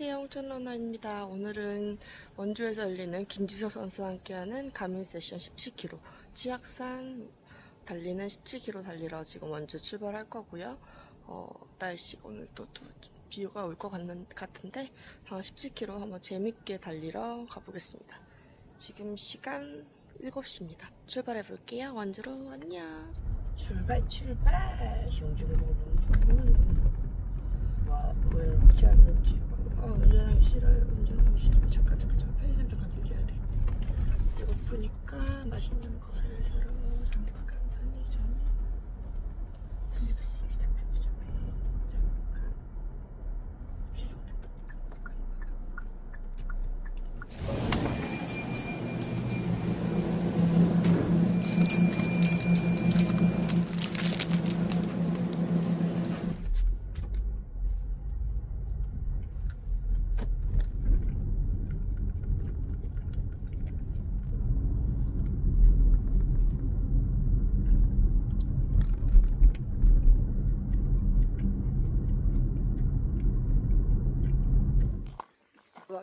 안녕하세요. 홍천러너입니다. 오늘은 원주에서 열리는 김지석 선수와 함께하는 가민 세션 17km 지악산 달리는 17km 달리러 지금 원주 출발할 거고요. 어, 날씨 오늘 또, 또 비가 올 것 같은데 한 17km 한번 재밌게 달리러 가보겠습니다. 지금 시간 7시입니다. 출발해 볼게요. 원주로 안녕. 출발 출발. 슝슝슝슝. 와, 운전은 지금 아, 운전하기 싫어요. 운전하기 싫어요. 잠깐 잠깐 잠깐 편의점 잠깐 들려야 돼. 배고프니까 맛있는 거를 새로 잠깐 편의점에 들리겠습니다. 편의점에 잠깐.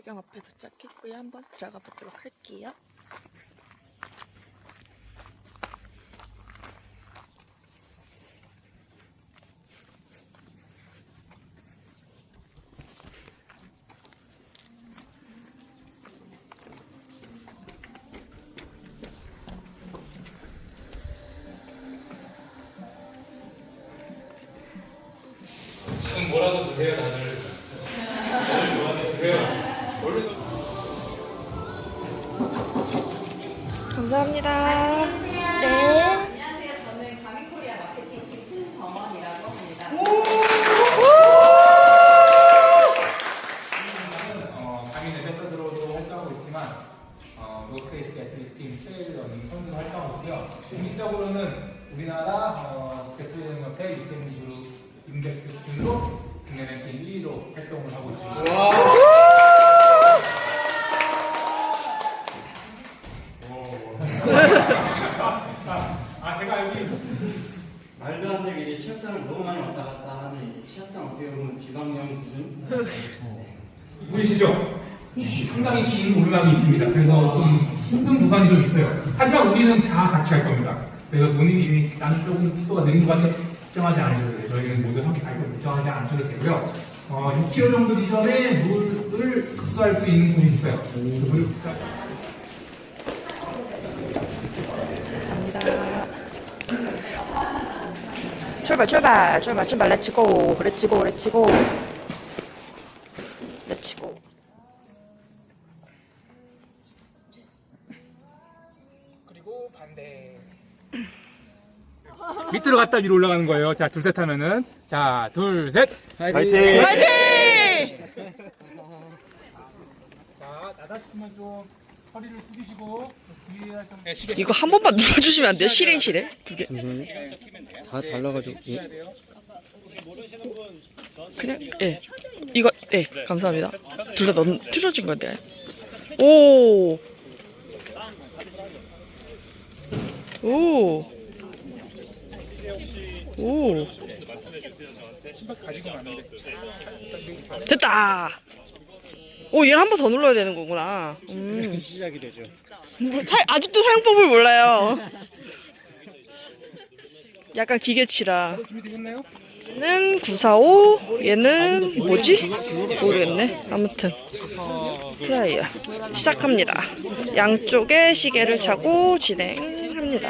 의학영 앞에 도착했고요. 한번 들어가 보도록 할게요. 뭐라도 드세요 다들 감사합니다. 네. 안녕하세요. 저는 가민코리아 마케팅 팀 신정원이라고 합니다. 어, 강인의 대표들로도 활동하고 있지만 어, 노스페이스 애슬리팀 세일러닝 선수로 활동하고 있고요 공식적으로는 우리나라 어, 대표연협회 유태인 그룹 인덱스 팀으로 국내 랭킹 1위로 활동을 하고 있습니다 아 제가 알기 말도 안 되게 이제 취업장을 너무 많이 왔다 갔다 하는 이제 취업장 어떻게 보면 지방령 수준? 보이시죠? 상당히 긴 오르막이 있습니다. 그래서 좀 힘든 구간이 좀 있어요. 하지만 우리는 다 같이 할 겁니다. 그래서 본인이 나는 조금 속도가 느린 구간 걱정하지 않으셔도 돼요. 저희는 모두 함께 갈고 걱정하지 않으셔도 되고요. 어, 6km 정도 지점에 물을 흡수할 수 있는 곳이 있어요. 그 물을 흡수할 갑니다. 출발 출발 출발 출발 렛츠고 렛츠고 렛츠고 렛츠고 그리고 반대. 밑으로 갔다 위로 올라가는 거예요. 자, 둘, 셋 하면은. 자, 둘, 셋. 파이팅! 파이팅! 자, 나다 싶으면 좀 허리를 숙이시고, 뒤에 좀. 네, 이거 한 번만 눌러주시면 안 돼요? 실행실에? 두 개. 다 달라가지고 예. 돼요. 그냥 예. 이거 예. 감사합니다. 둘다넣 틀어진 건데. 오. 오. 오. 됐다. 오, 얘는 한번 더 눌러야 되는 거구나. 음. 시작이 되죠. 뭐, 사- 아직도 사용법을 몰라요. 약간 기계치라. 준비되셨나요? 얘는 945, 얘는 뭐지? 모르겠네. 아무튼. 플라이어. 시작합니다. 양쪽에 시계를 차고 진행합니다.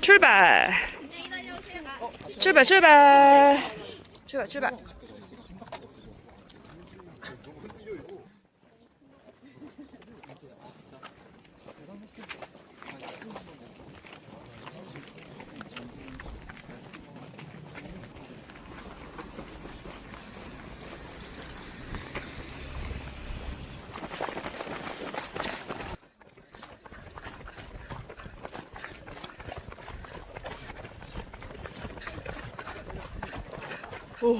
출발! 출발, 출발! 출발, 출발! 오.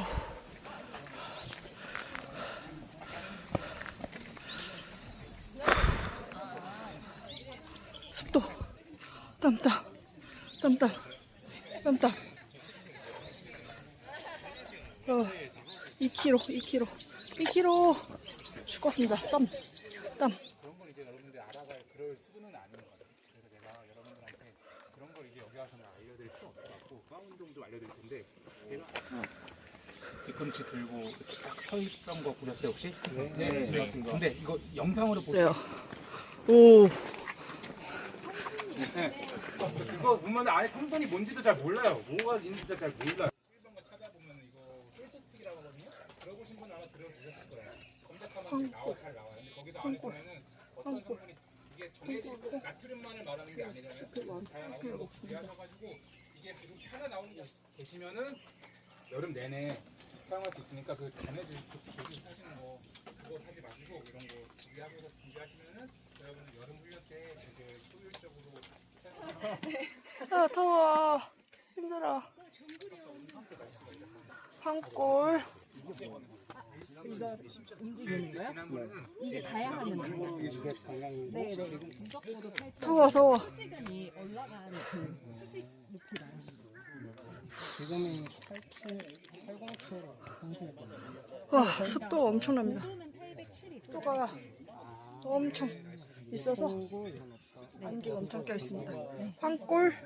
습도. 땀땀. 땀땀. 땀땀. 어, 2kg, 2kg. 1km 죽었습니다. 땀, 땀. 그런 걸 이제 여러분들이 알아갈 그럴 수준은 아닌 것 같아요. 그래서 제가 여러분들한테 그런 걸 이제 여기 와서는 알려드릴 같고 파운드 정도 알려드릴 텐데 제가 뒤꿈치 들고 딱 서 있던 거 보셨어요 혹시? 네, 네. 근데 이거 영상으로 보시면 오, 네. 그거 보면 안에 성분이 뭔지도 잘 몰라요. 뭐가 있는지도 잘 몰라요. 1번거 찾아보면 이거 솔토스틱이라고 하거든요. 들어보신 분 아마 들어보셨을 거예요. 검색하면 나와 잘 나와요. 근데 거기서 안에 보면은 어떤 성분이 이게 정해져 있고 나트륨만을 말하는 게 아니라면 다양한 거 비하셔가지고 이게 지금 하나 나오는 거 계시면은 여름 내내 사용할 수 있으니까 그 전해질 그 고기 사시는 거 그거 하지 마시고 이런 거 준비하면서 준비하시면은 여러분들 여름 훈련 때 되게 효율적으로 아, 더워. 힘들어. 한골. 지난번에는 이게 다양한 거예요. 네, 네. 무적보도 팔 더워, 더워. 시간이 올라가는 그 수직 높이가 지금이 87, 807 선수였거든요. 와, 습도 엄청납니다. 온도는 807이고 습도가 엄청 있어서. 안개가 엄청 껴 있습니다. 황골.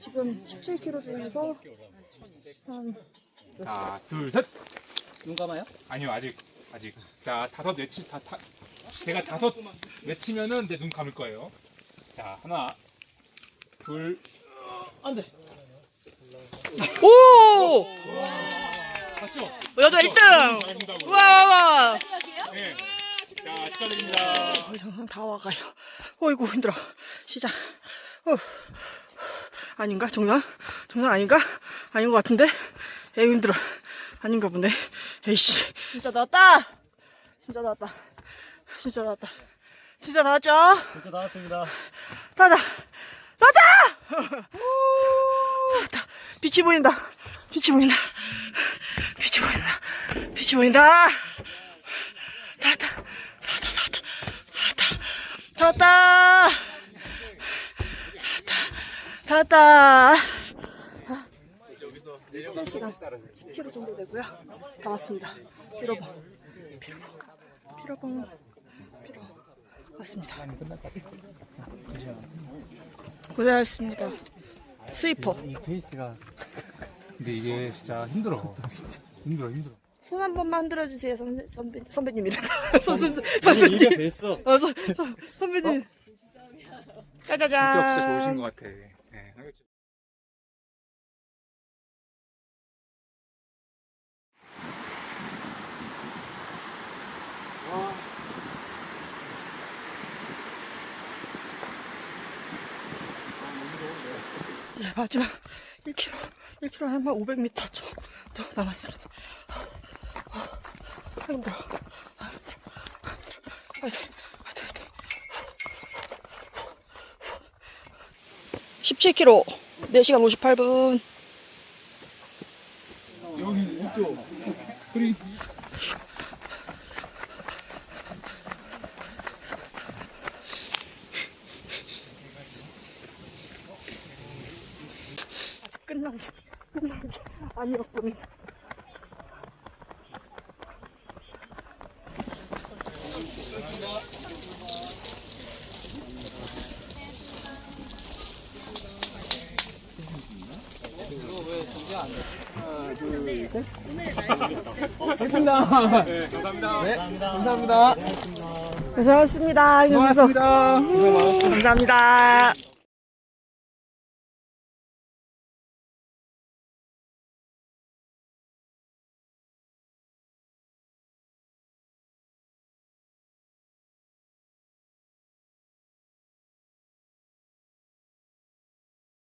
지금 17km 중에서 한 자, 둘, 셋. 눈 감아요? 아니요, 아직, 아직. 자, 다섯 외치, 다, 다, 제가 다섯 외치면은 이제 눈 감을 거예요. 자, 하나, 둘, 오! 맞죠? 여자 1등! 잘합니다. 와, 와! 네. 자, 축하드립니다. 거의 정상 다 와가요. 어이구, 힘들어. 시작. 어. 아닌가? 정상? 정상 아닌가? 아닌 것 같은데? 에이, 힘들어. 아닌가 보네. 에이씨. 진짜 나왔다! 진짜 나왔다. 진짜 나왔다. 진짜 나왔죠? 진짜 나왔습니다. 나다! 나왔다. 빛이 보인다. 빛이 보인다. 빛이 보인다. 빛이 보인다. 나왔다. 나왔다. 나왔다. 나왔다. 나왔다. 나왔다. 3시간 10km 정도 되고요. 다 왔습니다. 피로봉. 피로봉. 피로봉. 피로봉. 왔습니다. 고생하셨습니다. 스위퍼. 이 페이스가 근데 이게 진짜 힘들어. 힘들어, 힘들어. 손 한 번만 흔들어 주세요, 선배, 선배, 선배님이라. 선, 선, 선수님. 이게 뵀어. 어, 선, 선, 선배님. 짜자잔. 성격 진짜 좋으신 것 같아. 네, 마지막 1km, 1km 한 500m 정도 남았습니다. 아, 힘들어. 아, 힘들어. 아, 힘들어. 화이팅, 화이팅, 화이팅. 17km, 4시간 58분. 아직 끝난 게, 끝난 게 아니었군요. 감사합니다. 고생하셨습니다. 고생하셨습니다. 감사합니다.